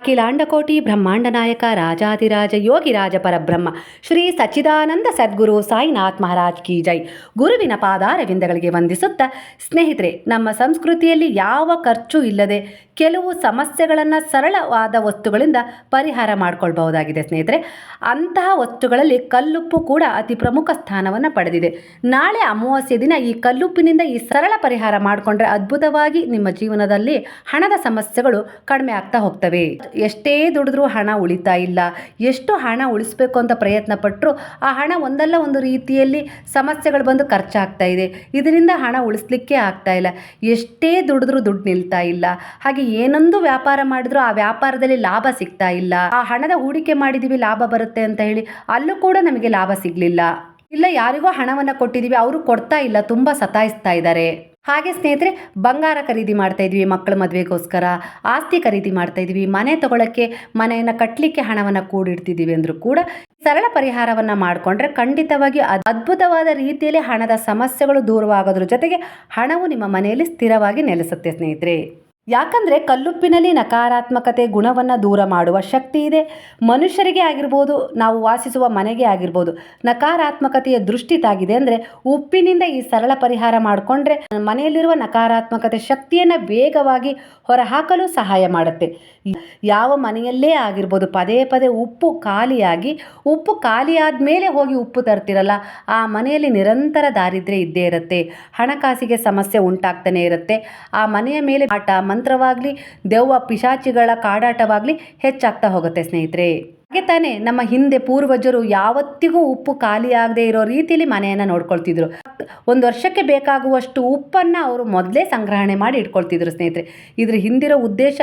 ಅಖಿಲಾಂಡಕೋಟಿ ಬ್ರಹ್ಮಾಂಡ ನಾಯಕ ರಾಜಾದಿರಾಜ ಯೋಗಿರಾಜ ಪರಬ್ರಹ್ಮ ಶ್ರೀ ಸಚ್ಚಿದಾನಂದ ಸದ್ಗುರು ಸಾಯಿನಾಥ್ ಮಹಾರಾಜ್ ಕಿ ಜೈ. ಗುರುವಿನ ಪಾದಾರವಿಂದಗಳಿಗೆ ವಂದಿಸುತ್ತಾ, ಸ್ನೇಹಿತರೆ, ನಮ್ಮ ಸಂಸ್ಕೃತಿಯಲ್ಲಿ ಯಾವ ಖರ್ಚು ಇಲ್ಲದೆ ಕೆಲವು ಸಮಸ್ಯೆಗಳನ್ನು ಸರಳವಾದ ವಸ್ತುಗಳಿಂದ ಪರಿಹಾರ ಮಾಡ್ಕೊಳ್ಬಹುದಾಗಿದೆ ಸ್ನೇಹಿತರೆ. ಅಂತಹ ವಸ್ತುಗಳಲ್ಲಿ ಕಲ್ಲುಪ್ಪು ಕೂಡ ಅತಿ ಪ್ರಮುಖ ಸ್ಥಾನವನ್ನು ಪಡೆದಿದೆ. ನಾಳೆ ಅಮಾವಾಸ್ಯೆ ದಿನ ಈ ಕಲ್ಲುಪ್ಪಿನಿಂದ ಈ ಸರಳ ಪರಿಹಾರ ಮಾಡಿಕೊಂಡ್ರೆ ಅದ್ಭುತವಾಗಿ ನಿಮ್ಮ ಜೀವನದಲ್ಲಿ ಹಣದ ಸಮಸ್ಯೆಗಳು ಕಡಿಮೆ ಆಗ್ತಾ ಹೋಗ್ತವೆ. ಎಷ್ಟೇ ದುಡಿದ್ರೂ ಹಣ ಉಳಿತಾ ಇಲ್ಲ. ಎಷ್ಟು ಹಣ ಉಳಿಸ್ಬೇಕು ಅಂತ ಪ್ರಯತ್ನ ಪಟ್ಟರು ಆ ಹಣ ಒಂದಲ್ಲ ಒಂದು ರೀತಿಯಲ್ಲಿ ಸಮಸ್ಯೆಗಳು ಬಂದು ಖರ್ಚಾಗ್ತಾ ಇದೆ. ಇದರಿಂದ ಹಣ ಉಳಿಸ್ಲಿಕ್ಕೆ ಆಗ್ತಾ ಇಲ್ಲ. ಎಷ್ಟೇ ದುಡಿದ್ರೂ ದುಡ್ಡು ನಿಲ್ತಾ ಇಲ್ಲ. ಹಾಗೆ ಏನೊಂದು ವ್ಯಾಪಾರ ಮಾಡಿದ್ರು ಆ ವ್ಯಾಪಾರದಲ್ಲಿ ಲಾಭ ಸಿಗ್ತಾ ಇಲ್ಲ. ಆ ಹಣದ ಹೂಡಿಕೆ ಮಾಡಿದೀವಿ, ಲಾಭ ಬರುತ್ತೆ ಅಂತ ಹೇಳಿ ಅಲ್ಲೂ ಕೂಡ ನಮಗೆ ಲಾಭ ಸಿಗ್ಲಿಲ್ಲ. ಇಲ್ಲ, ಯಾರಿಗೋ ಹಣವನ್ನು ಕೊಟ್ಟಿದ್ದೀವಿ ಅವರು ಕೊಡ್ತಾ ಇಲ್ಲ, ತುಂಬ ಸತಾಯಿಸ್ತಾ ಇದ್ದಾರೆ. ಹಾಗೆ ಸ್ನೇಹಿತರೆ, ಬಂಗಾರ ಖರೀದಿ ಮಾಡ್ತಾ ಇದ್ವಿ ಮಕ್ಕಳ ಮದುವೆಗೋಸ್ಕರ. ಆಸ್ತಿ ಖರೀದಿ ಮಾಡ್ತಾ ಇದ್ವಿ. ಮನೆ ತಗೊಳ್ಳೋಕ್ಕೆ ಮನೆಯನ್ನು ಕಟ್ಟಲಿಕ್ಕೆ ಹಣವನ್ನು ಕೂಡಿಡ್ತಿದ್ದೀವಿ ಅಂದರೂ ಕೂಡ ಸರಳ ಪರಿಹಾರವನ್ನು ಮಾಡಿಕೊಂಡ್ರೆ ಖಂಡಿತವಾಗಿ ಅದ್ಭುತವಾದ ರೀತಿಯಲ್ಲಿ ಹಣದ ಸಮಸ್ಯೆಗಳು ದೂರವಾಗೋದ್ರ ಜೊತೆಗೆ ಹಣವು ನಿಮ್ಮ ಮನೆಯಲ್ಲಿ ಸ್ಥಿರವಾಗಿ ನೆಲೆಸುತ್ತೆ ಸ್ನೇಹಿತರೆ. ಯಾಕಂದರೆ ಕಲ್ಲುಪ್ಪಿನಲ್ಲಿ ನಕಾರಾತ್ಮಕತೆ ಗುಣವನ್ನು ದೂರ ಮಾಡುವ ಶಕ್ತಿ ಇದೆ. ಮನುಷ್ಯರಿಗೆ ಆಗಿರ್ಬೋದು, ನಾವು ವಾಸಿಸುವ ಮನೆಗೆ ಆಗಿರ್ಬೋದು, ನಕಾರಾತ್ಮಕತೆಯ ದೃಷ್ಟಿ ತಾಗಿದೆ ಅಂದರೆ ಉಪ್ಪಿನಿಂದ ಈ ಸರಳ ಪರಿಹಾರ ಮಾಡಿಕೊಂಡ್ರೆ ಮನೆಯಲ್ಲಿರುವ ನಕಾರಾತ್ಮಕತೆ ಶಕ್ತಿಯನ್ನು ವೇಗವಾಗಿ ಹೊರಹಾಕಲು ಸಹಾಯ ಮಾಡುತ್ತೆ. ಯಾವ ಮನೆಯಲ್ಲೇ ಆಗಿರ್ಬೋದು, ಪದೇ ಪದೇ ಉಪ್ಪು ಖಾಲಿಯಾಗಿ, ಉಪ್ಪು ಖಾಲಿಯಾದ ಮೇಲೆ ಹೋಗಿ ಉಪ್ಪು ತರ್ತಿರಲ್ಲ, ಆ ಮನೆಯಲ್ಲಿ ನಿರಂತರ ದಾರಿದ್ರ್ಯ ಇದ್ದೇ ಇರುತ್ತೆ. ಹಣಕಾಸಿಗೆ ಸಮಸ್ಯೆ ಉಂಟಾಗ್ತಾನೆ ಇರುತ್ತೆ. ಆ ಮನೆಯ ಮೇಲೆ ಆಟ ಮಂತ್ರವಾಗಲಿ ದೆವ್ವ ಪಿಶಾಚಿಗಳ ಕಾಡಾಟವಾಗಲಿ ಹೆಚ್ಚಾಗ್ತಾ ಹೋಗುತ್ತೆ ಸ್ನೇಹಿತರೆ. ಹಾಗೆ ತಾನೇ ನಮ್ಮ ಹಿಂದೆ ಪೂರ್ವಜರು ಯಾವತ್ತಿಗೂ ಉಪ್ಪು ಖಾಲಿಯಾಗದೇ ಇರೋ ರೀತಿಯಲ್ಲಿ ಮನೆಯನ್ನು ನೋಡ್ಕೊಳ್ತಿದ್ರು. ಒಂದು ವರ್ಷಕ್ಕೆ ಬೇಕಾಗುವಷ್ಟು ಉಪ್ಪನ್ನು ಅವರು ಮೊದಲೇ ಸಂಗ್ರಹಣೆ ಮಾಡಿ ಇಟ್ಕೊಳ್ತಿದ್ರು ಸ್ನೇಹಿತರೆ. ಇದ್ರ ಹಿಂದಿರೋ ಉದ್ದೇಶ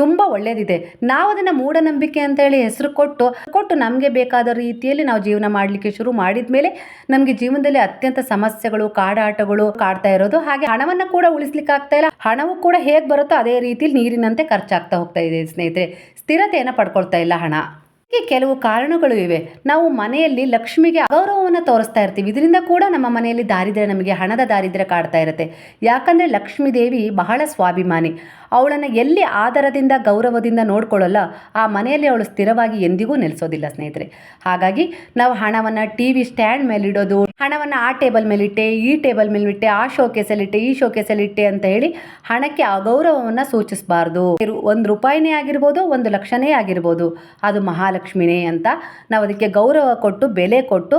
ತುಂಬ ಒಳ್ಳೆಯದಿದೆ ನಾವು ಅದನ್ನು ಮೂಢನಂಬಿಕೆ ಅಂತ ಹೇಳಿ ಹೆಸರು ಕೊಟ್ಟು ಕೊಟ್ಟು ನಮಗೆ ಬೇಕಾದ ರೀತಿಯಲ್ಲಿ ನಾವು ಜೀವನ ಮಾಡಲಿಕ್ಕೆ ಶುರು ಮಾಡಿದ ಮೇಲೆ ನಮಗೆ ಜೀವನದಲ್ಲಿ ಅತ್ಯಂತ ಸಮಸ್ಯೆಗಳು, ಕಾಡಾಟಗಳು ಕಾಡ್ತಾ ಇರೋದು. ಹಾಗೆ ಹಣವನ್ನು ಕೂಡ ಉಳಿಸ್ಲಿಕ್ಕೆ ಆಗ್ತಾ ಇಲ್ಲ. ಹಣವು ಕೂಡ ಹೇಗೆ ಬರುತ್ತೋ ಅದೇ ರೀತಿಯಲ್ಲಿ ನೀರಿನಂತೆ ಖರ್ಚಾಗ್ತಾ ಹೋಗ್ತಾ ಇದೆ ಸ್ನೇಹಿತರೆ. ಸ್ಥಿರತೆಯನ್ನು ಪಡ್ಕೊಳ್ತಾ ಇಲ್ಲ ಹಣ. ಹೀಗೆ ಕೆಲವು ಕಾರಣಗಳು ಇವೆ. ನಾವು ಮನೆಯಲ್ಲಿ ಲಕ್ಷ್ಮಿಗೆ ಅಗೌರವವನ್ನು ತೋರಿಸ್ತಾ ಇರ್ತೀವಿ. ಇದರಿಂದ ಕೂಡ ನಮ್ಮ ಮನೆಯಲ್ಲಿ ದಾರಿದ್ರ್ಯ ನಮಗೆ ಹಣದ ದಾರಿದ್ರ್ಯ ಕಾಡ್ತಾ ಇರುತ್ತೆ. ಯಾಕಂದರೆ ಲಕ್ಷ್ಮೀ ದೇವಿ ಬಹಳ ಸ್ವಾಭಿಮಾನಿ. ಅವಳನ್ನು ಎಲ್ಲಿ ಆದರದಿಂದ, ಗೌರವದಿಂದ ನೋಡ್ಕೊಳ್ಳಲ್ಲ, ಆ ಮನೆಯಲ್ಲಿ ಅವಳು ಸ್ಥಿರವಾಗಿ ಎಂದಿಗೂ ನೆಲೆಸೋದಿಲ್ಲ ಸ್ನೇಹಿತರೆ. ಹಾಗಾಗಿ ನಾವು ಹಣವನ್ನು ಟಿ ವಿ ಸ್ಟ್ಯಾಂಡ್ ಮೇಲಿಡೋದು, ಹಣವನ್ನು ಆ ಟೇಬಲ್ ಮೇಲಿಟ್ಟೆ, ಈ ಟೇಬಲ್ ಮೇಲಿಟ್ಟೆ, ಆ ಶೋಕೇಸಲ್ಲಿಟ್ಟೆ, ಈ ಶೋಕೇಸಲ್ಲಿಟ್ಟೆ ಅಂತ ಹೇಳಿ ಹಣಕ್ಕೆ ಅಗೌರವವನ್ನು ಸೂಚಿಸಬಾರ್ದು. ಒಂದು ರೂಪಾಯಿನೇ ಆಗಿರ್ಬೋದು, ಒಂದು ಲಕ್ಷನೇ ಆಗಿರ್ಬೋದು. ಅದು ಮಹಾಲಕ್ಷ್ಮಿನೇ ಅಂತ ನಾವು ಅದಕ್ಕೆ ಗೌರವ ಕೊಟ್ಟು, ಬೆಲೆ ಕೊಟ್ಟು,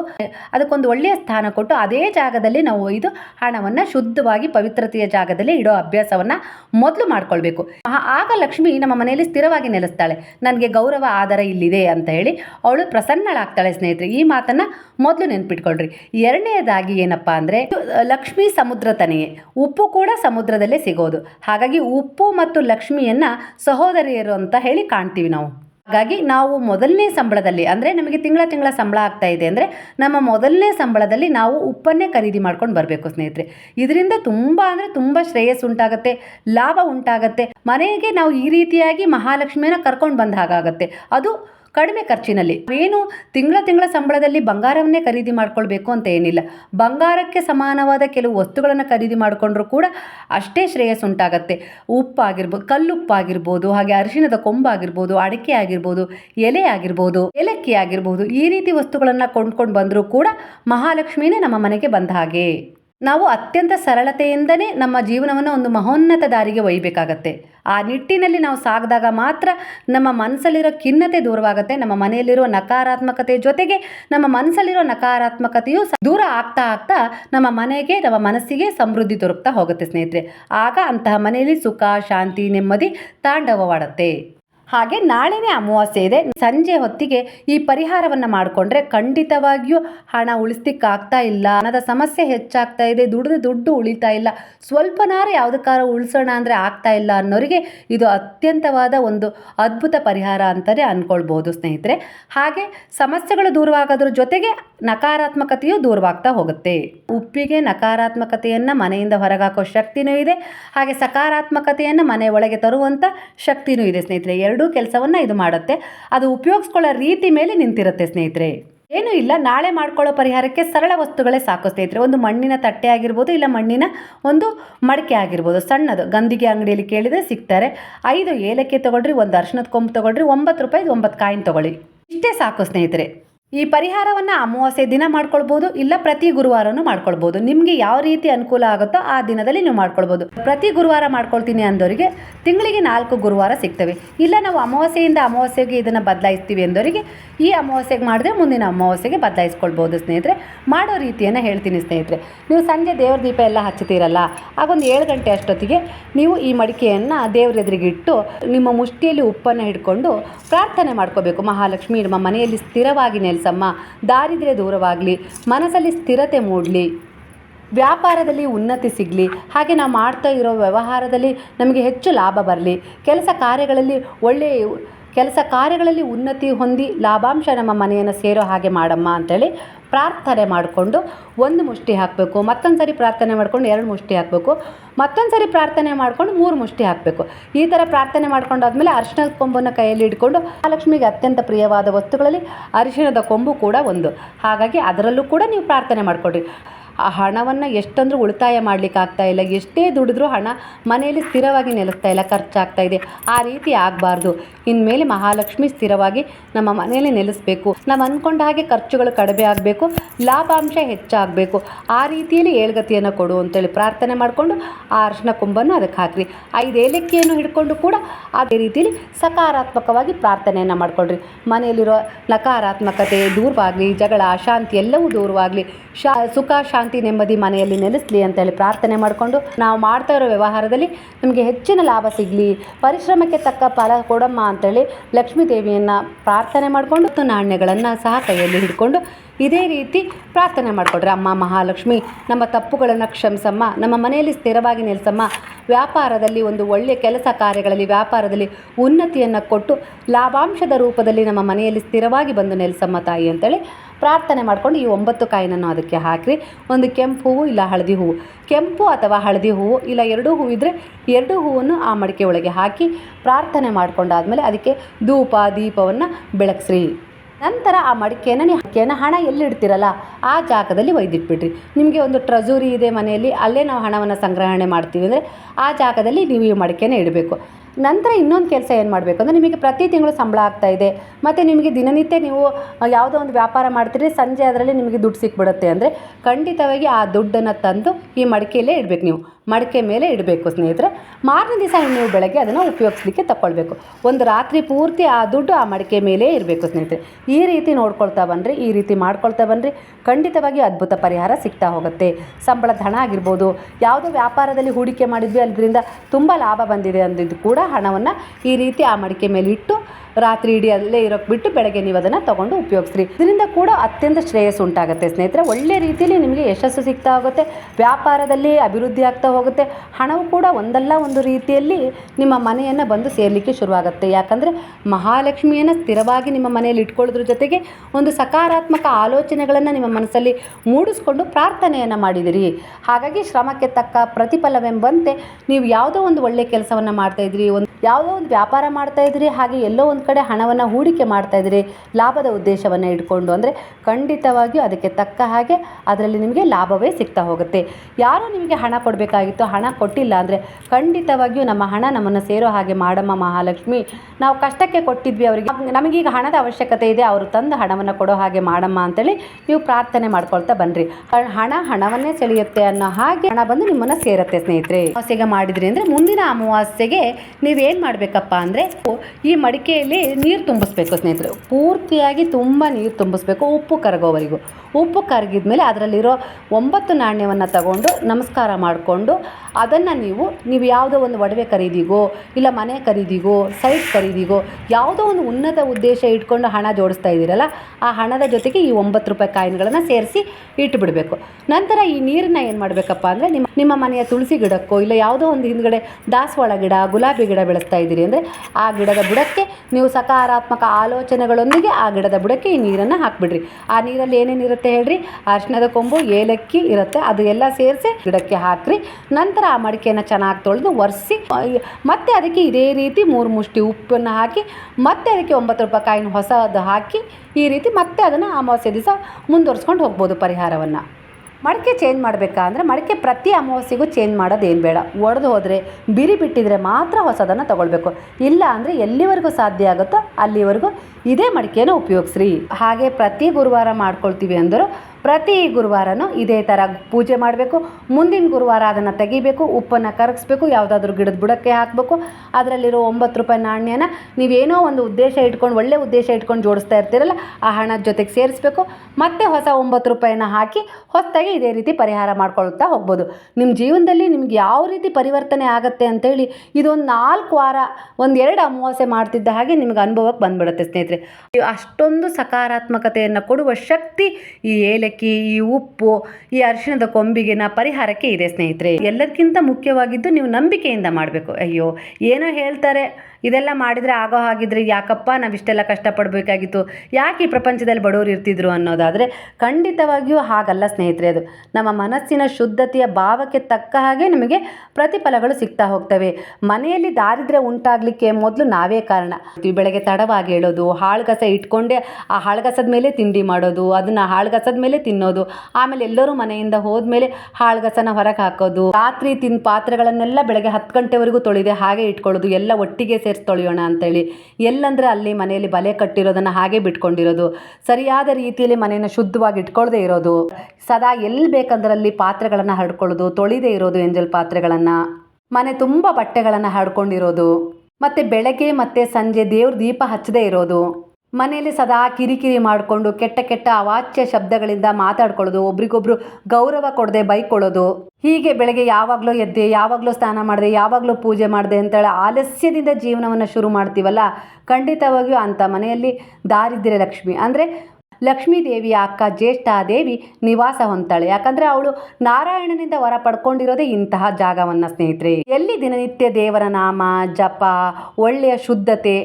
ಅದಕ್ಕೊಂದು ಒಳ್ಳೆಯ ಸ್ಥಾನ ಕೊಟ್ಟು ಅದೇ ಜಾಗದಲ್ಲಿ ನಾವು ಇದು ಹಣವನ್ನು ಶುದ್ಧವಾಗಿ, ಪವಿತ್ರತೆಯ ಜಾಗದಲ್ಲಿ ಇಡೋ ಅಭ್ಯಾಸವನ್ನು ಮೊದಲು ಮಾಡ್ಕೊಳ್ಬೇಕು. ಆ- ಆಗ ಲಕ್ಷ್ಮಿ ನಮ್ಮ ಮನೆಯಲ್ಲಿ ಸ್ಥಿರವಾಗಿ ನೆಲೆಸ್ತಾಳೆ. ನನಗೆ ಗೌರವ ಆಧಾರ ಇಲ್ಲಿದೆ ಅಂತ ಹೇಳಿ ಅವಳು ಪ್ರಸನ್ನಳಾಗ್ತಾಳೆ ಸ್ನೇಹಿತರೆ. ಈ ಮಾತನ್ನು ಮೊದಲು ನೆನ್ಪಿಟ್ಕೊಳ್ರಿ. ಎರಡನೇದಾಗಿ ಏನಪ್ಪ ಅಂದರೆ, ಲಕ್ಷ್ಮಿ ಸಮುದ್ರ ತನೆಯೇ. ಉಪ್ಪು ಕೂಡ ಸಮುದ್ರದಲ್ಲೇ ಸಿಗೋದು. ಹಾಗಾಗಿ ಉಪ್ಪು ಮತ್ತು ಲಕ್ಷ್ಮಿಯನ್ನು ಸಹೋದರಿಯರು ಅಂತ ಹೇಳಿ ಕಾಣ್ತೀವಿ ನಾವು. ಹಾಗಾಗಿ ನಾವು ಮೊದಲನೇ ಸಂಬಳದಲ್ಲಿ, ಅಂದರೆ ನಮಗೆ ತಿಂಗಳ ತಿಂಗಳ ಸಂಬಳ ಆಗ್ತಾ ಇದೆ ಅಂದರೆ ನಮ್ಮ ಮೊದಲನೇ ಸಂಬಳದಲ್ಲಿ ನಾವು ಉಪ್ಪನ್ನೇ ಖರೀದಿ ಮಾಡ್ಕೊಂಡು ಬರಬೇಕು ಸ್ನೇಹಿತರೆ. ಇದರಿಂದ ತುಂಬ ಅಂದರೆ ತುಂಬ ಶ್ರೇಯಸ್ ಉಂಟಾಗುತ್ತೆ, ಲಾಭ ಉಂಟಾಗುತ್ತೆ. ಮನೆಗೆ ನಾವು ಈ ರೀತಿಯಾಗಿ ಮಹಾಲಕ್ಷ್ಮಿಯನ್ನು ಕರ್ಕೊಂಡು ಬಂದ ಹಾಗಾಗತ್ತೆ. ಅದು ಕಡಿಮೆ ಖರ್ಚಿನಲ್ಲಿ. ಏನು ತಿಂಗಳ ತಿಂಗಳ ಸಂಬಳದಲ್ಲಿ ಬಂಗಾರವನ್ನೇ ಖರೀದಿ ಮಾಡ್ಕೊಳ್ಬೇಕು ಅಂತ ಏನಿಲ್ಲ. ಬಂಗಾರಕ್ಕೆ ಸಮಾನವಾದ ಕೆಲವು ವಸ್ತುಗಳನ್ನು ಖರೀದಿ ಮಾಡಿಕೊಂಡ್ರೂ ಕೂಡ ಅಷ್ಟೇ ಶ್ರೇಯಸ್ ಉಂಟಾಗತ್ತೆ. ಉಪ್ಪಾಗಿರ್ಬೋದು ಕಲ್ಲುಪ್ಪಾಗಿರ್ಬೋದು, ಹಾಗೆ ಅರಿಶಿಣದ ಕೊಂಬಾಗಿರ್ಬೋದು ಅಡಿಕೆ ಆಗಿರ್ಬೋದು ಎಲೆ ಆಗಿರ್ಬೋದು ಏಲಕ್ಕಿ ಆಗಿರ್ಬೋದು ಈ ರೀತಿ ವಸ್ತುಗಳನ್ನು ಕೊಂಡ್ಕೊಂಡು ಬಂದರೂ ಕೂಡ ಮಹಾಲಕ್ಷ್ಮಿನೇ ನಮ್ಮ ಮನೆಗೆ ಬಂದ ಹಾಗೆ. ನಾವು ಅತ್ಯಂತ ಸರಳತೆಯಿಂದನೇ ನಮ್ಮ ಜೀವನವನ್ನು ಒಂದು ಮಹೋನ್ನತ ದಾರಿಗೆ ಒಯ್ಯಬೇಕಾಗತ್ತೆ. ಆ ನಿಟ್ಟಿನಲ್ಲಿ ನಾವು ಸಾಗಿದಾಗ ಮಾತ್ರ ನಮ್ಮ ಮನಸ್ಸಲ್ಲಿರೋ ಖಿನ್ನತೆ ದೂರವಾಗುತ್ತೆ. ನಮ್ಮ ಮನೆಯಲ್ಲಿರೋ ನಕಾರಾತ್ಮಕತೆ ಜೊತೆಗೆ ನಮ್ಮ ಮನಸ್ಸಲ್ಲಿರೋ ನಕಾರಾತ್ಮಕತೆಯು ದೂರ ಆಗ್ತಾ ಆಗ್ತಾ ನಮ್ಮ ಮನೆಗೆ, ನಮ್ಮ ಮನಸ್ಸಿಗೆ ಸಮೃದ್ಧಿ ದೊರಕ್ತಾ ಹೋಗುತ್ತೆ ಸ್ನೇಹಿತರೆ. ಆಗ ಅಂತಹ ಮನೆಯಲ್ಲಿ ಸುಖ, ಶಾಂತಿ, ನೆಮ್ಮದಿ ತಾಂಡವವಾಡುತ್ತೆ. ಹಾಗೆ ನಾಳೆನೇ ಅಮಾವಾಸ್ಯೆ ಇದೆ. ಸಂಜೆ ಹೊತ್ತಿಗೆ ಈ ಪರಿಹಾರವನ್ನು ಮಾಡಿಕೊಂಡ್ರೆ ಖಂಡಿತವಾಗಿಯೂ ಹಣ ಉಳಿಸ್ಲಿಕ್ಕೆ ಆಗ್ತಾ ಇಲ್ಲ. ಹಣದ ಸಮಸ್ಯೆ ಹೆಚ್ಚಾಗ್ತಾ ಇದೆ. ದುಡಿದು ದುಡ್ಡು ಉಳಿತಾ ಇಲ್ಲ. ಸ್ವಲ್ಪನಾರು ಯಾವುದಕ್ಕಾರ ಉಳಿಸೋಣ ಅಂದರೆ ಆಗ್ತಾ ಇಲ್ಲ ಅನ್ನೋರಿಗೆ ಇದು ಅತ್ಯಂತವಾದ ಒಂದು ಅದ್ಭುತ ಪರಿಹಾರ ಅಂತಲೇ ಅಂದ್ಕೊಳ್ಬೋದು ಸ್ನೇಹಿತರೆ. ಹಾಗೆ ಸಮಸ್ಯೆಗಳು ದೂರವಾಗೋದ್ರ ಜೊತೆಗೆ ನಕಾರಾತ್ಮಕತೆಯೂ ದೂರವಾಗ್ತಾ ಹೋಗುತ್ತೆ. ಉಪ್ಪಿಗೆ ನಕಾರಾತ್ಮಕತೆಯನ್ನು ಮನೆಯಿಂದ ಹೊರಗಾಕೋ ಶಕ್ತಿನೂ ಇದೆ. ಹಾಗೆ ಸಕಾರಾತ್ಮಕತೆಯನ್ನು ಮನೆ ಒಳಗೆ ತರುವಂಥ ಶಕ್ತಿನೂ ಇದೆ ಸ್ನೇಹಿತರೆ. ಕೆಲಸವನ್ನು ಇದು ಮಾಡುತ್ತೆ. ಅದು ಉಪಯೋಗಿಸ್ಕೊಳ್ಳೋ ರೀತಿ ಮೇಲೆ ನಿಂತಿರುತ್ತೆ ಸ್ನೇಹಿತರೆ. ಏನೂ ಇಲ್ಲ, ನಾಳೆ ಮಾಡ್ಕೊಳ್ಳೋ ಪರಿಹಾರಕ್ಕೆ ಸರಳ ವಸ್ತುಗಳೇ ಸಾಕು ಸ್ನೇಹಿತರೆ. ಒಂದು ಮಣ್ಣಿನ ತಟ್ಟೆ ಆಗಿರ್ಬೋದು, ಇಲ್ಲ ಮಣ್ಣಿನ ಒಂದು ಮಡಿಕೆ ಆಗಿರ್ಬೋದು. ಸಣ್ಣದು, ಗಂದಿಗೆ ಅಂಗಡಿಯಲ್ಲಿ ಕೇಳಿದರೆ ಸಿಗ್ತಾರೆ. ಐದು ಏಲಕ್ಕಿ ತೊಗೊಳ್ರಿ, ಒಂದು ಅರ್ಶಿನದ ಕೊಂಬು ತೊಗೊಳ್ರಿ, ಒಂಬತ್ತು ರೂಪಾಯಿದು ಒಂಬತ್ತು ಕಾಯಿನ್ ತೊಗೊಳ್ಳಿ. ಇಷ್ಟೇ ಸಾಕು ಸ್ನೇಹಿತರೆ. ಈ ಪರಿಹಾರವನ್ನು ಅಮಾವಾಸ್ಯೆ ದಿನ ಮಾಡ್ಕೊಳ್ಬೋದು, ಇಲ್ಲ ಪ್ರತಿ ಗುರುವಾರನೂ ಮಾಡ್ಕೊಳ್ಬೋದು? ನಿಮಗೆ ಯಾವ ರೀತಿ ಅನುಕೂಲ ಆಗುತ್ತೋ ಆ ದಿನದಲ್ಲಿ ನೀವು ಮಾಡ್ಕೊಳ್ಬೋದು. ಪ್ರತಿ ಗುರುವಾರ ಮಾಡ್ಕೊಳ್ತೀನಿ ಅಂದವರಿಗೆ ತಿಂಗಳಿಗೆ ನಾಲ್ಕು ಗುರುವಾರ ಸಿಗ್ತವೆ. ಇಲ್ಲ ನಾವು ಅಮಾವಾಸ್ಯೆಯಿಂದ ಅಮಾವಾಸ್ಯೆಗೆ ಇದನ್ನು ಬದಲಾಯಿಸ್ತೀವಿ ಅಂದವರಿಗೆ ಈ ಅಮಾವಾಸ್ಯೆಗೆ ಮಾಡಿದ್ರೆ ಮುಂದಿನ ಅಮಾವಾಸ್ಯೆಗೆ ಬದಲಾಯಿಸ್ಕೊಳ್ಬೋದು ಸ್ನೇಹಿತರೆ. ಮಾಡೋ ರೀತಿಯನ್ನು ಹೇಳ್ತೀನಿ ಸ್ನೇಹಿತರೆ. ನೀವು ಸಂಜೆ ದೇವ್ರ ದೀಪ ಎಲ್ಲ ಹಚ್ಚುತ್ತೀರಲ್ಲ, ಆಗೊಂದು ಏಳು ಗಂಟೆ ಅಷ್ಟೊತ್ತಿಗೆ ನೀವು ಈ ಮಡಿಕೆಯನ್ನು ದೇವ್ರ ಎದುರಿಗೆ ಇಟ್ಟು ನಿಮ್ಮ ಮುಷ್ಟಿಯಲ್ಲಿ ಉಪ್ಪನ್ನು ಹಿಡ್ಕೊಂಡು ಪ್ರಾರ್ಥನೆ ಮಾಡ್ಕೋಬೇಕು. ಮಹಾಲಕ್ಷ್ಮಿ, ನಮ್ಮ ಮನೆಯಲ್ಲಿ ಸ್ಥಿರವಾಗಿ ನೆಲೆಸಮ್ಮ ದಾರಿದ್ರ್ಯ ದೂರವಾಗಲಿ, ಮನಸ್ಸಲ್ಲಿ ಸ್ಥಿರತೆ ಮೂಡಲಿ. ವ್ಯಾಪಾರದಲ್ಲಿ ಉನ್ನತಿ ಸಿಗಲಿ, ಹಾಗೆ ನಾವು ಮಾಡ್ತಾ ಇರೋ ವ್ಯವಹಾರದಲ್ಲಿ ನಮಗೆ ಹೆಚ್ಚು ಲಾಭ ಬರಲಿ. ಕೆಲಸ ಕಾರ್ಯಗಳಲ್ಲಿ ಒಳ್ಳೆಯ ಕೆಲಸ ಕಾರ್ಯಗಳಲ್ಲಿ ಉನ್ನತಿ ಹೊಂದಿ ಲಾಭಾಂಶ ನಮ್ಮ ಮನೆಯನ್ನು ಸೇರೋ ಹಾಗೆ ಮಾಡಮ್ಮ ಅಂತೇಳಿ ಪ್ರಾರ್ಥನೆ ಮಾಡಿಕೊಂಡು ಒಂದು ಮುಷ್ಟಿ ಹಾಕಬೇಕು ಮತ್ತೊಂದು ಸರಿ ಪ್ರಾರ್ಥನೆ ಮಾಡ್ಕೊಂಡು ಎರಡು ಮುಷ್ಟಿ ಹಾಕಬೇಕು ಮತ್ತೊಂದು ಸರಿ ಪ್ರಾರ್ಥನೆ ಮಾಡ್ಕೊಂಡು ಮೂರು ಮುಷ್ಟಿ ಹಾಕಬೇಕು. ಈ ಥರ ಪ್ರಾರ್ಥನೆ ಮಾಡ್ಕೊಂಡಾದ್ಮೇಲೆ ಅರಿಶಿಣದ ಕೊಂಬನ್ನು ಕೈಯಲ್ಲಿ ಇಟ್ಕೊಂಡು ಮಹಾಲಕ್ಷ್ಮಿಗೆ ಅತ್ಯಂತ ಪ್ರಿಯವಾದ ವಸ್ತುಗಳಲ್ಲಿ ಅರಿಶಿಣದ ಕೊಂಬು ಕೂಡ ಒಂದು. ಹಾಗಾಗಿ ಅದರಲ್ಲೂ ಕೂಡ ನೀವು ಪ್ರಾರ್ಥನೆ ಮಾಡಿಕೊಡ್ರಿ ಆ ಹಣವನ್ನು ಎಷ್ಟಂದರೂ ಉಳಿತಾಯ ಮಾಡಲಿಕ್ಕೆ ಆಗ್ತಾ ಇಲ್ಲ. ಎಷ್ಟೇ ದುಡಿದ್ರೂ ಹಣ ಮನೆಯಲ್ಲಿ ಸ್ಥಿರವಾಗಿ ನೆಲೆಸ್ತಾ ಇಲ್ಲ, ಖರ್ಚಾಗ್ತಾ ಇದೆ. ಆ ರೀತಿ ಆಗಬಾರ್ದು. ಇನ್ಮೇಲೆ ಮಹಾಲಕ್ಷ್ಮಿ ಸ್ಥಿರವಾಗಿ ನಮ್ಮ ಮನೆಯಲ್ಲಿ ನೆಲೆಸಬೇಕು. ನಾವು ಅಂದ್ಕೊಂಡ ಹಾಗೆ ಖರ್ಚುಗಳು ಕಡಿಮೆ ಆಗಬೇಕು, ಲಾಭಾಂಶ ಹೆಚ್ಚಾಗಬೇಕು. ಆ ರೀತಿಯಲ್ಲಿ ಏಳ್ಗತಿಯನ್ನು ಕೊಡು ಅಂತೇಳಿ ಪ್ರಾರ್ಥನೆ ಮಾಡಿಕೊಂಡು ಆ ಅರಿಶಿನ ಕುಂಬನ್ನು ಅದಕ್ಕೆ ಹಾಕ್ರಿ. ಐದು ಏಲಕ್ಕಿಯನ್ನು ಹಿಡ್ಕೊಂಡು ಕೂಡ ಅದೇ ರೀತಿಯಲ್ಲಿ ಸಕಾರಾತ್ಮಕವಾಗಿ ಪ್ರಾರ್ಥನೆಯನ್ನು ಮಾಡಿಕೊಳ್ರಿ. ಮನೆಯಲ್ಲಿರೋ ನಕಾರಾತ್ಮಕತೆ ದೂರವಾಗಲಿ, ಜಗಳ, ಅಶಾಂತಿ ಎಲ್ಲವೂ ದೂರವಾಗಲಿ, ಶಾ, ಸುಖ, ಶಾಂತಿ ನೆಮ್ಮದಿ ಮನೆಯಲ್ಲಿ ನೆಲೆಸಲಿ ಅಂತೇಳಿ ಪ್ರಾರ್ಥನೆ ಮಾಡಿಕೊಂಡು ನಾವು ಮಾಡ್ತಾ ಇರೋ ವ್ಯವಹಾರದಲ್ಲಿ ನಮಗೆ ಹೆಚ್ಚಿನ ಲಾಭ ಸಿಗಲಿ. ಪರಿಶ್ರಮಕ್ಕೆ ತಕ್ಕ ಫಲ ಕೊಡಮ್ಮ ಅಂತೇಳಿ ಲಕ್ಷ್ಮೀ ದೇವಿಯನ್ನು ಪ್ರಾರ್ಥನೆ ಮಾಡಿಕೊಂಡು ನಾಣ್ಯಗಳನ್ನು ಸಹ ಕೈಯಲ್ಲಿ ಹಿಡ್ಕೊಂಡು ಇದೇ ರೀತಿ ಪ್ರಾರ್ಥನೆ ಮಾಡಿಕೊಡ್ರಿ. ಅಮ್ಮ ಮಹಾಲಕ್ಷ್ಮಿ, ನಮ್ಮ ತಪ್ಪುಗಳನ್ನು ಕ್ಷಮಿಸಮ್ಮ, ನಮ್ಮ ಮನೆಯಲ್ಲಿ ಸ್ಥಿರವಾಗಿ ನಿಲ್ಲಿಸಮ್ಮ ವ್ಯಾಪಾರದಲ್ಲಿ ಒಂದು ಒಳ್ಳೆಯ ಕೆಲಸ ಕಾರ್ಯಗಳಲ್ಲಿ, ವ್ಯಾಪಾರದಲ್ಲಿ ಉನ್ನತಿಯನ್ನು ಕೊಟ್ಟು ಲಾಭಾಂಶದ ರೂಪದಲ್ಲಿ ನಮ್ಮ ಮನೆಯಲ್ಲಿ ಸ್ಥಿರವಾಗಿ ಬಂದು ನೆಲೆಸಮ್ಮ ತಾಯಿ ಅಂತೇಳಿ ಪ್ರಾರ್ಥನೆ ಮಾಡ್ಕೊಂಡು ಈ ಒಂಬತ್ತು ಕಾಯಿನನ್ನು ಅದಕ್ಕೆ ಹಾಕಿರಿ. ಒಂದು ಕೆಂಪು ಹೂವು, ಇಲ್ಲ ಹಳದಿ ಹೂವು. ಕೆಂಪು ಅಥವಾ ಹಳದಿ ಹೂವು, ಇಲ್ಲ ಎರಡೂ ಹೂವು ಇದ್ದರೆ ಎರಡೂ ಹೂವನ್ನು ಆ ಮಡಿಕೆ ಒಳಗೆ ಹಾಕಿ ಪ್ರಾರ್ಥನೆ ಮಾಡ್ಕೊಂಡಾದ್ಮೇಲೆ ಅದಕ್ಕೆ ಧೂಪ, ದೀಪವನ್ನು ಬೆಳಗ್ಸ್ರಿ. ನಂತರ ಆ ಮಡಿಕೆಯನ್ನು ನೀವು ಅಕ್ಕಿಯನ್ನು ಹಣ ಎಲ್ಲಿಡ್ತೀರಲ್ಲ ಆ ಜಾಗದಲ್ಲಿ ಒಯ್ದಿಟ್ಬಿಡ್ರಿ. ನಿಮಗೆ ಒಂದು ಟ್ರಜೂರಿ ಇದೆ ಮನೆಯಲ್ಲಿ, ಅಲ್ಲೇ ನಾವು ಹಣವನ್ನು ಸಂಗ್ರಹಣೆ ಮಾಡ್ತೀವಿ ಅಂದರೆ ಆ ಜಾಗದಲ್ಲಿ ನೀವು ಈ ಮಡಿಕೆನ ಇಡಬೇಕು. ನಂತರ ಇನ್ನೊಂದು ಕೆಲಸ ಏನು ಮಾಡಬೇಕು ಅಂದರೆ ನಿಮಗೆ ಪ್ರತಿ ತಿಂಗಳು ಸಂಬಳ ಆಗ್ತಾ ಇದೆ. ಮತ್ತು ನಿಮಗೆ ದಿನನಿತ್ಯ ನೀವು ಯಾವುದೋ ಒಂದು ವ್ಯಾಪಾರ ಮಾಡ್ತೀರಿ ಸಂಜೆ ಅದರಲ್ಲಿ ನಿಮಗೆ ದುಡ್ಡು ಸಿಕ್ಬಿಡುತ್ತೆ ಅಂದರೆ ಖಂಡಿತವಾಗಿ ಆ ದುಡ್ಡನ್ನು ತಂದು ಈ ಮಡಿಕೆಯಲ್ಲೇ ಇಡಬೇಕು ನೀವು. ಮಡಿಕೆ ಮೇಲೆ ಇಡಬೇಕು ಸ್ನೇಹಿತರೆ. ಮಾರನೇ ದಿವಸ ನೀವು ಬೆಳಗ್ಗೆ ಅದನ್ನು ಉಪಯೋಗಿಸ್ಲಿಕ್ಕೆ ತಗೊಳ್ಬೇಕು ಒಂದು ರಾತ್ರಿ ಪೂರ್ತಿ ಆ ದುಡ್ಡು ಆ ಮಡಿಕೆ ಮೇಲೆ ಇರಬೇಕು ಸ್ನೇಹಿತರೆ. ಈ ರೀತಿ ನೋಡ್ಕೊಳ್ತಾ ಬನ್ನಿರಿ ಈ ರೀತಿ ಮಾಡ್ಕೊಳ್ತಾ ಬನ್ನಿರಿ ಖಂಡಿತವಾಗಿ ಅದ್ಭುತ ಪರಿಹಾರ ಸಿಗ್ತಾ ಹೋಗುತ್ತೆ. ಸಂಬಳದ ಹಣ ಆಗಿರ್ಬೋದು, ಯಾವುದೋ ವ್ಯಾಪಾರದಲ್ಲಿ ಹೂಡಿಕೆ ಮಾಡಿದ್ವಿ ಅದರಿಂದ ತುಂಬ ಲಾಭ ಬಂದಿದೆ ಅಂದಿದ್ದು ಕೂಡ ಹಣವನ್ನು ಈ ರೀತಿ ಆ ಮಡಿಕೆ ಮೇಲೆ ಇಟ್ಟು ರಾತ್ರಿ ಇಡೀ ಅಲ್ಲೇ ಇರೋಕ್ಕೆ ಬಿಟ್ಟು ಬೆಳಗ್ಗೆ ನೀವು ಅದನ್ನು ತಗೊಂಡು ಉಪಯೋಗಿಸ್ರಿ. ಇದರಿಂದ ಕೂಡ ಅತ್ಯಂತ ಶ್ರೇಯಸ್ಸು ಉಂಟಾಗುತ್ತೆ. ಸ್ನೇಹಿತರೆ, ಒಳ್ಳೆ ರೀತಿಯಲ್ಲಿ ನಿಮಗೆ ಯಶಸ್ಸು ಸಿಗ್ತಾ ಹೋಗುತ್ತೆ. ವ್ಯಾಪಾರದಲ್ಲಿ ಅಭಿವೃದ್ಧಿ ಆಗ್ತಾ ಹೋಗುತ್ತೆ. ಹಣವು ಕೂಡ ಒಂದಲ್ಲ ಒಂದು ರೀತಿಯಲ್ಲಿ ನಿಮ್ಮ ಮನೆಯನ್ನು ಬಂದು ಸೇರಲಿಕ್ಕೆ ಶುರುವಾಗುತ್ತೆ. ಯಾಕಂದರೆ ಮಹಾಲಕ್ಷ್ಮಿಯನ್ನು ಸ್ಥಿರವಾಗಿ ನಿಮ್ಮ ಮನೆಯಲ್ಲಿ ಇಟ್ಕೊಳ್ಳೋದ್ರ ಜೊತೆಗೆ ಒಂದು ಸಕಾರಾತ್ಮಕ ಆಲೋಚನೆಗಳನ್ನು ನಿಮ್ಮ ಮನಸ್ಸಲ್ಲಿ ಮೂಡಿಸ್ಕೊಂಡು ಪ್ರಾರ್ಥನೆಯನ್ನು ಮಾಡಿದಿರಿ. ಹಾಗಾಗಿ ಶ್ರಮಕ್ಕೆ ತಕ್ಕ ಪ್ರತಿಫಲವೆಂಬಂತೆ ನೀವು ಯಾವುದೋ ಒಂದು ಒಳ್ಳೆಯ ಕೆಲಸವನ್ನು ಮಾಡ್ತಾಯಿದ್ರಿ ಒಂದು ಯಾವುದೋ ಒಂದು ವ್ಯಾಪಾರ ಮಾಡ್ತಾಯಿದ್ರಿ ಹಾಗೆ ಎಲ್ಲೋ ಒಂದು ಕಡೆ ಹಣವನ್ನು ಹೂಡಿಕೆ ಮಾಡ್ತಾ ಇದ್ದೀರಿ, ಲಾಭದ ಉದ್ದೇಶವನ್ನು ಇಟ್ಕೊಂಡು. ಅಂದರೆ ಖಂಡಿತವಾಗಿಯೂ ಅದಕ್ಕೆ ತಕ್ಕ ಹಾಗೆ ಅದರಲ್ಲಿ ನಿಮಗೆ ಲಾಭವೇ ಸಿಗ್ತಾ ಹೋಗುತ್ತೆ. ಯಾರೋ ನಿಮಗೆ ಹಣ ಕೊಡಬೇಕಾಗಿತ್ತು, ಹಣ ಕೊಟ್ಟಿಲ್ಲ ಅಂದರೆ ಖಂಡಿತವಾಗಿಯೂ ನಮ್ಮ ಹಣ ನಮ್ಮನ್ನು ಸೇರೋ ಹಾಗೆ ಮಾಡಮ್ಮ ಮಹಾಲಕ್ಷ್ಮಿ. ನಾವು ಕಷ್ಟಕ್ಕೆ ಕೊಟ್ಟಿದ್ವಿ ಅವರಿಗೆ. ನಮಗೀಗ ಹಣದ ಅವಶ್ಯಕತೆ ಇದೆ, ಅವರು ತಂದು ಹಣವನ್ನು ಕೊಡೋ ಹಾಗೆ ಮಾಡಮ್ಮ ಅಂತೇಳಿ ನೀವು ಪ್ರಾರ್ಥನೆ ಮಾಡ್ಕೊಳ್ತಾ ಬನ್ನಿರಿ ಹಣ ಹಣವನ್ನೇ ಸೆಳೆಯುತ್ತೆ ಅನ್ನೋ ಹಾಗೆ ಹಣ ಬಂದು ನಿಮ್ಮನ್ನು ಸೇರುತ್ತೆ ಸ್ನೇಹಿತರೆ. ಅಮಾವಾಸ್ಯೆಗೆ ಮಾಡಿದ್ರಿ ಅಂದರೆ ಮುಂದಿನ ಅಮಾವಾಸ್ಯೆಗೆ ನೀವೇನು ಮಾಡಬೇಕಪ್ಪ ಅಂದರೆ, ಈ ಮಡಿಕೆಯಲ್ಲಿ ನೀರು ತುಂಬಿಸ್ಬೇಕು ಸ್ನೇಹಿತರೆ. ಪೂರ್ತಿಯಾಗಿ ತುಂಬ ನೀರು ತುಂಬಿಸ್ಬೇಕು ಉಪ್ಪು ಕರಗೋವರೆಗೂ. ಉಪ್ಪು ಕರಗಿದ ಮೇಲೆ ಅದರಲ್ಲಿರೋ ಒಂಬತ್ತು ನಾಣ್ಯವನ್ನು ತಗೊಂಡು ನಮಸ್ಕಾರ ಮಾಡಿಕೊಂಡು ಅದನ್ನು ನೀವು ನೀವು ಯಾವುದೋ ಒಂದು ಒಡವೆ ಖರೀದಿಗೋ ಇಲ್ಲ ಮನೆ ಖರೀದಿಗೋ ಸೈಟ್ ಖರೀದಿಗೋ ಯಾವುದೋ ಒಂದು ಉನ್ನತ ಉದ್ದೇಶ ಇಟ್ಕೊಂಡು ಹಣ ಜೋಡಿಸ್ತಾ ಇದ್ದೀರಲ್ಲ, ಆ ಹಣದ ಜೊತೆಗೆ ಈ ಒಂಬತ್ತು ರೂಪಾಯಿ ಕಾಯಿನ್ಗಳನ್ನು ಸೇರಿಸಿ ಇಟ್ಟುಬಿಡಬೇಕು ನಂತರ ಈ ನೀರನ್ನ ಏನು ಮಾಡಬೇಕಪ್ಪ ಅಂದರೆ ನಿಮ್ಮ ನಿಮ್ಮ ಮನೆಯ ತುಳಸಿ ಗಿಡಕ್ಕೋ ಇಲ್ಲ ಯಾವುದೋ ಒಂದು ಹಿಂದ್ಗಡೆ ದಾಸವಾಳ ಗಿಡ, ಗುಲಾಬಿ ಗಿಡ ಬೆಳೆಸ್ತಾ ಇದ್ದೀರಿ ಅಂದರೆ ಆ ಗಿಡದ ಬುಡಕ್ಕೆ ನೀವು ಸಕಾರಾತ್ಮಕ ಆಲೋಚನೆಗಳೊಂದಿಗೆ ಆ ಗಿಡದ ಬುಡಕ್ಕೆ ಈ ನೀರನ್ನು ಹಾಕಿಬಿಡ್ರಿ. ಆ ನೀರಲ್ಲಿ ಏನೇನಿರುತ್ತೆ? ಮತ್ತೆ ಹೇಳ್ರಿ. ಅರಿಶಿಣದ ಕೊಂಬು, ಏಲಕ್ಕಿ ಇರುತ್ತೆ. ಅದು ಎಲ್ಲ ಸೇರಿಸಿ ಗಿಡಕ್ಕೆ ಹಾಕ್ರಿ. ನಂತರ ಆ ಮಡಿಕೆಯನ್ನು ಚೆನ್ನಾಗಿ ತೊಳೆದು ಒರೆಸಿ ಮತ್ತೆ ಅದಕ್ಕೆ ಇದೇ ರೀತಿ ಮೂರು ಮುಷ್ಟಿ ಉಪ್ಪನ್ನು ಹಾಕಿ, ಮತ್ತೆ ಅದಕ್ಕೆ ಒಂಬತ್ತು ರೂಪಾಯಿ ಕಾಯಿನ ಹೊಸದು ಹಾಕಿ, ಈ ರೀತಿ ಮತ್ತೆ ಅದನ್ನು ಅಮಾವಾಸ್ಯೆ ದಿವಸ ಮುಂದುವರ್ಸ್ಕೊಂಡು ಹೋಗ್ಬೋದು ಪರಿಹಾರವನ್ನು. ಮಡಿಕೆ ಚೇಂಜ್ ಮಾಡಬೇಕಾ ಅಂದರೆ ಮಡಿಕೆ ಪ್ರತಿ ಅಮಾವಾಸ್ಯೆಗೂ ಚೇಂಜ್ ಮಾಡೋದೇನು ಬೇಡ. ಒಡೆದು ಹೋದರೆ, ಬಿರಿ ಬಿಟ್ಟಿದ್ರೆ ಮಾತ್ರ ಹೊಸದನ್ನು ತಗೊಳ್ಬೇಕು. ಇಲ್ಲ ಅಂದರೆ ಎಲ್ಲಿವರೆಗೂ ಸಾಧ್ಯ ಆಗುತ್ತೋ ಅಲ್ಲಿವರೆಗೂ ಇದೇ ಮಡಿಕೆನ ಉಪಯೋಗಿಸ್ರಿ. ಹಾಗೆ ಪ್ರತಿ ಗುರುವಾರ ಮಾಡ್ಕೊಳ್ತೀವಿ ಅಂದರೂ ಪ್ರತಿ ಗುರುವಾರನೂ ಇದೇ ಥರ ಪೂಜೆ ಮಾಡಬೇಕು. ಮುಂದಿನ ಗುರುವಾರ ಅದನ್ನು ತೆಗಿಬೇಕು, ಉಪ್ಪನ್ನು ಕರಗಿಸ್ಬೇಕು, ಯಾವುದಾದ್ರೂ ಗಿಡದ ಬುಡಕ್ಕೆ ಹಾಕಬೇಕು. ಅದರಲ್ಲಿರೋ ಒಂಬತ್ತು ರೂಪಾಯಿ ನಾಣ್ಯನ ನೀವೇನೋ ಒಂದು ಉದ್ದೇಶ ಇಟ್ಕೊಂಡು, ಒಳ್ಳೆ ಉದ್ದೇಶ ಇಟ್ಕೊಂಡು ಜೋಡಿಸ್ತಾ ಇರ್ತೀರಲ್ಲ, ಆ ಹಣದ ಜೊತೆಗೆ ಸೇರಿಸ್ಬೇಕು. ಮತ್ತೆ ಹೊಸ ಒಂಬತ್ತು ರೂಪಾಯಿನ ಹಾಕಿ ಹೊಸದಾಗಿ ಇದೇ ರೀತಿ ಪರಿಹಾರ ಮಾಡ್ಕೊಳ್ತಾ ಹೋಗ್ಬೋದು. ನಿಮ್ಮ ಜೀವನದಲ್ಲಿ ನಿಮ್ಗೆ ಯಾವ ರೀತಿ ಪರಿವರ್ತನೆ ಆಗುತ್ತೆ ಅಂತೇಳಿ ಇದೊಂದು ನಾಲ್ಕು ವಾರ, ಒಂದು ಎರಡು ಅಮಾವಾಸ್ಯೆ ಮಾಡ್ತಿದ್ದ ಹಾಗೆ ನಿಮ್ಗೆ ಅನುಭವಕ್ಕೆ ಬಂದ್ಬಿಡುತ್ತೆ ಸ್ನೇಹಿತರೆ. ಅಷ್ಟೊಂದು ಸಕಾರಾತ್ಮಕತೆಯನ್ನು ಕೊಡುವ ಶಕ್ತಿ ಈ ಏಲಕ್ಕಿ ಈ ಉಪ್ಪು, ಈ ಅರಿಶಿಣದ ನಾ ಪರಿಹಾರಕ್ಕೆ ಇದೆ ಸ್ನೇಹಿತರೆ. ಎಲ್ಲದಕ್ಕಿಂತ ಮುಖ್ಯವಾಗಿದ್ದು ನೀವು ನಂಬಿಕೆಯಿಂದ ಮಾಡಬೇಕು. ಅಯ್ಯೋ, ಏನೋ ಹೇಳ್ತಾರೆ. ಇದೆಲ್ಲ ಮಾಡಿದರೆ ಆಗೋ ಹಾಗಿದ್ರೆ ಯಾಕಪ್ಪ ನಾವು ಇಷ್ಟೆಲ್ಲ ಕಷ್ಟಪಡಬೇಕಾಗಿತ್ತು? ಯಾಕೆ ಈ ಪ್ರಪಂಚದಲ್ಲಿ ಬಡವರು ಇರ್ತಿದ್ರು ಅನ್ನೋದಾದರೆ ಖಂಡಿತವಾಗಿಯೂ ಹಾಗಲ್ಲ ಸ್ನೇಹಿತರೆ ಅದು. ನಮ್ಮ ಮನಸ್ಸಿನ ಶುದ್ಧತೆಯ ಭಾವಕ್ಕೆ ತಕ್ಕ ಹಾಗೆ ನಮಗೆ ಪ್ರತಿಫಲಗಳು ಸಿಗ್ತಾ ಹೋಗ್ತವೆ. ಮನೆಯಲ್ಲಿ ದಾರಿದ್ರ್ಯ ಉಂಟಾಗಲಿಕ್ಕೆ ಮೊದಲು ನಾವೇ ಕಾರಣ. ಬೆಳಗ್ಗೆ ತಡವಾಗಿ ಹೇಳೋದು, ಹಾಳುಗಸ ಇಟ್ಕೊಂಡೇ ಆ ಹಾಳುಗಸದ ಮೇಲೆ ತಿಂಡಿ ಮಾಡೋದು, ಅದನ್ನು ಹಾಳುಗಸದ ಮೇಲೆ ತಿನ್ನೋದು, ಆಮೇಲೆ ಎಲ್ಲರೂ ಮನೆಯಿಂದ ಹೋದ್ಮೇಲೆ ಹಾಳುಗಸನ ಹೊರಗೆ ಹಾಕೋದು, ರಾತ್ರಿ ತಿನ್ ಪಾತ್ರೆಗಳನ್ನೆಲ್ಲ ಬೆಳಗ್ಗೆ ಹತ್ತು ಗಂಟೆವರೆಗೂ ತೊಳೆದೆ ಹಾಗೆ ಇಟ್ಕೊಳ್ಳೋದು, ಎಲ್ಲ ಒಟ್ಟಿಗೆ ಸೇರಿಸಿ ತೊಳೆಯೋಣ ಅಂತೇಳಿ. ಎಲ್ಲಂದ್ರೆ ಅಲ್ಲಿ ಮನೆಯಲ್ಲಿ ಬಲೆ ಕಟ್ಟಿರೋದನ್ನು ಹಾಗೆ ಬಿಟ್ಕೊಂಡಿರೋದು. ಸರಿಯಾದ ರೀತಿಯಲ್ಲಿ ಮನೆಯನ್ನು ಶುದ್ಧವಾಗಿ ಇಟ್ಕೊಳ್ಳದೆ ಇರೋದು. ಸದಾ ಎಲ್ಲಿ ಬೇಕಂದ್ರಲ್ಲಿ ಪಾತ್ರೆಗಳನ್ನು ಹರಡ್ಕೊಳ್ಳೋದು, ತೊಳಿದೇ ಇರೋದು ಎಂಜಲ್ ಪಾತ್ರೆಗಳನ್ನು. ಮನೆ ತುಂಬ ಬಟ್ಟೆಗಳನ್ನು ಹರಡ್ಕೊಂಡಿರೋದು ಮತ್ತು ಬೆಳಗ್ಗೆ ಮತ್ತು ಸಂಜೆ ದೇವ್ರ ದೀಪ ಹಚ್ಚದೇ ಇರೋದು. ಮನೆಯಲ್ಲಿ ಸದಾ ಕಿರಿಕಿರಿ ಮಾಡಿಕೊಂಡು ಕೆಟ್ಟ ಕೆಟ್ಟ ಅವಾಚ್ಯ ಶಬ್ದಗಳಿಂದ ಮಾತಾಡ್ಕೊಳ್ಳೋದು, ಒಬ್ರಿಗೊಬ್ರು ಗೌರವ ಕೊಡದೆ ಬೈಕೊಳ್ಳೋದು. ಹೀಗೆ ಬೆಳಗ್ಗೆ ಯಾವಾಗಲೂ ಎದ್ದೆ, ಯಾವಾಗಲೂ ಸ್ನಾನ ಮಾಡಿದೆ, ಯಾವಾಗಲೂ ಪೂಜೆ ಮಾಡಿದೆ ಅಂತೇಳಿ ಆಲಸ್ಯದಿಂದ ಜೀವನವನ್ನು ಶುರು ಮಾಡ್ತೀವಲ್ಲ? ಖಂಡಿತವಾಗಿಯೂ ಅಂಥ ಮನೆಯಲ್ಲಿ ದಾರಿದ್ರ್ಯ ಲಕ್ಷ್ಮಿ. ಅಂದರೆ ಲಕ್ಷ್ಮೀ ದೇವಿಯ ಅಕ್ಕ, ಜ್ಯೇಷ್ಠ ದೇವಿ ನಿವಾಸ ಹೊಂತಾಳೆ ಯಾಕಂದರೆ ಅವಳು ನಾರಾಯಣನಿಂದ ವರ ಪಡ್ಕೊಂಡಿರೋದೇ ಇಂತಹ ಜಾಗವನ್ನು ಸ್ನೇಹಿತರೆ. ಎಲ್ಲಿ ದಿನನಿತ್ಯ ದೇವರ ನಾಮ, ಜಪ, ಒಳ್ಳೆಯ ಶುದ್ಧತೆ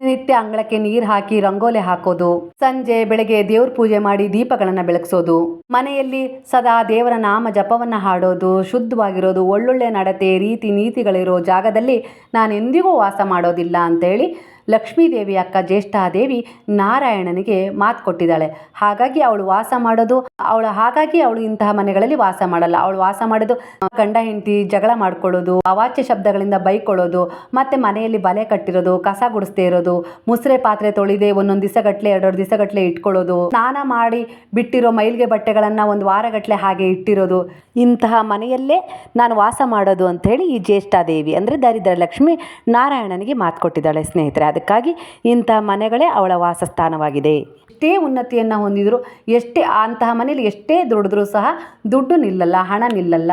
ನಿತ್ಯ ಅಂಗಳಕ್ಕೆ ನೀರು ಹಾಕಿ ರಂಗೋಲಿ ಹಾಕೋದು. ಸಂಜೆ, ಬೆಳಗ್ಗೆ ದೇವ್ರ ಪೂಜೆ ಮಾಡಿ ದೀಪಗಳನ್ನು ಬೆಳಗಿಸೋದು. ಮನೆಯಲ್ಲಿ ಸದಾ ದೇವರ ನಾಮ ಜಪವನ್ನ ಹಾಡೋದು, ಶುದ್ಧವಾಗಿರೋದು, ಒಳ್ಳೊಳ್ಳೆ ನಡತೆ, ರೀತಿ, ನೀತಿಗಳಿರೋ ಜಾಗದಲ್ಲಿ ನಾನು ಎಂದಿಗೂ ವಾಸ ಮಾಡೋದಿಲ್ಲ ಅಂತೇಳಿ ಲಕ್ಷ್ಮೀದೇವಿ ಅಕ್ಕ ಜ್ಯೇಷ್ಠಾದೇವಿ ನಾರಾಯಣನಿಗೆ ಮಾತು ಕೊಟ್ಟಿದ್ದಾಳೆ. ಹಾಗಾಗಿ ಅವಳು ವಾಸ ಮಾಡೋದು, ಅವಳು ಹಾಗಾಗಿ ಅವಳು ಇಂತಹ ಮನೆಗಳಲ್ಲಿ ವಾಸ ಮಾಡಲ್ಲ. ಅವಳು ವಾಸ ಮಾಡೋದು, ಗಂಡ ಹೆಂಡತಿ ಜಗಳ ಮಾಡ್ಕೊಳ್ಳೋದು, ಅವಾಚ್ಯ ಶಬ್ದಗಳಿಂದ ಬೈಕೊಳ್ಳೋದು, ಮತ್ತೆ ಮನೆಯಲ್ಲಿ ಬಲೆ ಕಟ್ಟಿರೋದು, ಕಸ ಗುಡಿಸ್ದೇ ಇರೋದು, ಮುಸ್ರೆ ಪಾತ್ರೆ ತೊಳಿದೆ, ಒಂದೊಂದು ದಿವಸಗಟ್ಲೆ ಎರಡೆರಡು ದಿವಸಗಟ್ಲೆ ಇಟ್ಕೊಳ್ಳೋದು, ಸ್ನಾನ ಮಾಡಿ ಬಿಟ್ಟಿರೋ ಮೈಲಿಗೆ ಬಟ್ಟೆಗಳನ್ನು ಒಂದು ವಾರಗಟ್ಟಲೆ ಹಾಗೆ ಇಟ್ಟಿರೋದು. ಇಂತಹ ಮನೆಯಲ್ಲೇ ನಾನು ವಾಸ ಮಾಡೋದು ಅಂತ ಹೇಳಿ ಈ ಜ್ಯೇಷ್ಠಾದೇವಿ, ಅಂದರೆ ದರಿದ್ರ ಲಕ್ಷ್ಮಿ ನಾರಾಯಣನಿಗೆ ಮಾತು ಕೊಟ್ಟಿದ್ದಾಳೆ ಸ್ನೇಹಿತರೆ. ಅದಕ್ಕಾಗಿ ಇಂಥ ಮನೆಗಳೇ ಅವಳ ವಾಸಸ್ಥಾನವಾಗಿದೆ. ಎಷ್ಟೇ ಉನ್ನತಿಯನ್ನು ಹೊಂದಿದ್ರು, ಎಷ್ಟೇ ಅಂತಹ ಮನೇಲಿ ಎಷ್ಟೇ ದುಡಿದ್ರೂ ಸಹ ದುಡ್ಡು ನಿಲ್ಲಲ್ಲ, ಹಣ ನಿಲ್ಲಲ್ಲ.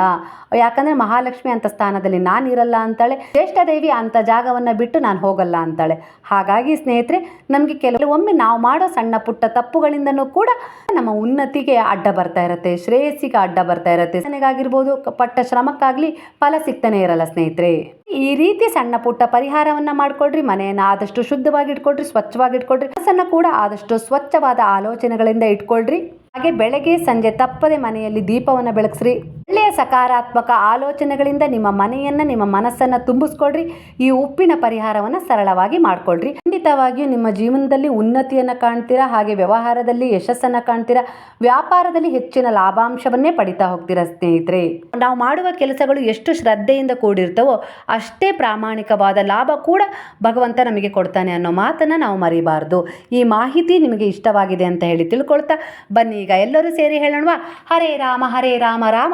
ಯಾಕಂದರೆ ಮಹಾಲಕ್ಷ್ಮಿ ಅಂತ ಸ್ಥಾನದಲ್ಲಿ ನಾನು ಇರಲ್ಲ ಅಂತಾಳೆ ಜ್ಯೇಷ್ಠದೇವಿ ಅಂಥ ಜಾಗವನ್ನು ಬಿಟ್ಟು ನಾನು ಹೋಗಲ್ಲ ಅಂತಾಳೆ. ಹಾಗಾಗಿ ಸ್ನೇಹಿತರೆ, ನಮಗೆ ಕೆಲವೊಮ್ಮೆ ನಾವು ಮಾಡೋ ಸಣ್ಣ ಪುಟ್ಟ ತಪ್ಪುಗಳಿಂದನೂ ಕೂಡ ನಮ್ಮ ಉನ್ನತಿಗೆ ಅಡ್ಡ ಬರ್ತಾ ಇರುತ್ತೆ, ಶ್ರೇಯಸ್ಸಿಗೆ ಅಡ್ಡ ಬರ್ತಾ ಇರುತ್ತೆ. ನನಗಾಗಿರ್ಬೋದು ಪಟ್ಟ ಶ್ರಮಕ್ಕಾಗಲಿ ಫಲ ಸಿಗ್ತಾನೆ ಇರಲ್ಲ ಸ್ನೇಹಿತರೆ. ಈ ರೀತಿ ಸಣ್ಣ ಪುಟ್ಟ ಪರಿಹಾರವನ್ನ ಮಾಡ್ಕೊಡ್ರಿ, ಮನೆಯನ್ನ ಆದಷ್ಟು ಶುದ್ಧವಾಗಿ ಇಟ್ಕೊಳ್ರಿ ಸ್ವಚ್ಛವಾಗಿ ಇಟ್ಕೊಳ್ರಿ ಮನಸ್ಸನ್ನ ಕೂಡ ಆದಷ್ಟು ಸ್ವಚ್ಛವಾದ ಆಲೋಚನೆಗಳಿಂದ ಇಟ್ಕೊಳ್ರಿ ಹಾಗೆ ಬೆಳಗ್ಗೆ, ಸಂಜೆ ತಪ್ಪದೆ ಮನೆಯಲ್ಲಿ ದೀಪವನ್ನು ಬೆಳಗಿಸ್ರಿ. ಒಳ್ಳೆಯ ಸಕಾರಾತ್ಮಕ ಆಲೋಚನೆಗಳಿಂದ ನಿಮ್ಮ ಮನೆಯನ್ನ, ನಿಮ್ಮ ಮನಸ್ಸನ್ನು ತುಂಬಿಸ್ಕೊಳ್ರಿ ಈ ಉಪ್ಪಿನ ಪರಿಹಾರವನ್ನ ಸರಳವಾಗಿ ಮಾಡ್ಕೊಳ್ರಿ. ಖಂಡಿತವಾಗಿಯೂ ನಿಮ್ಮ ಜೀವನದಲ್ಲಿ ಉನ್ನತಿಯನ್ನ ಕಾಣ್ತೀರಾ, ಹಾಗೆ ವ್ಯವಹಾರದಲ್ಲಿ ಯಶಸ್ಸನ್ನ ಕಾಣ್ತೀರಾ, ವ್ಯಾಪಾರದಲ್ಲಿ ಹೆಚ್ಚಿನ ಲಾಭಾಂಶವನ್ನೇ ಪಡಿತಾ ಹೋಗ್ತೀರಾ ಸ್ನೇಹಿತರೆ? ನಾವು ಮಾಡುವ ಕೆಲಸಗಳು ಎಷ್ಟು ಶ್ರದ್ಧೆಯಿಂದ ಕೂಡಿರ್ತವೋ, ಅಷ್ಟೇ ಪ್ರಾಮಾಣಿಕವಾದ ಲಾಭ ಕೂಡ ಭಗವಂತ ನಮಗೆ ಕೊಡ್ತಾನೆ ಅನ್ನೋ ಮಾತನ್ನ ನಾವು ಮರಿಬಾರ್ದು. ಈ ಮಾಹಿತಿ ನಿಮಗೆ ಇಷ್ಟವಾಗಿದೆ ಅಂತ ಹೇಳಿ ತಿಳ್ಕೊಳ್ತಾ ಬನ್ನಿ. ಈಗ ಎಲ್ಲರೂ ಸೇರಿ ಹೇಳೋಣವಾ? ಹರೇ ರಾಮ ಹರೇ ರಾಮ ರಾಮ.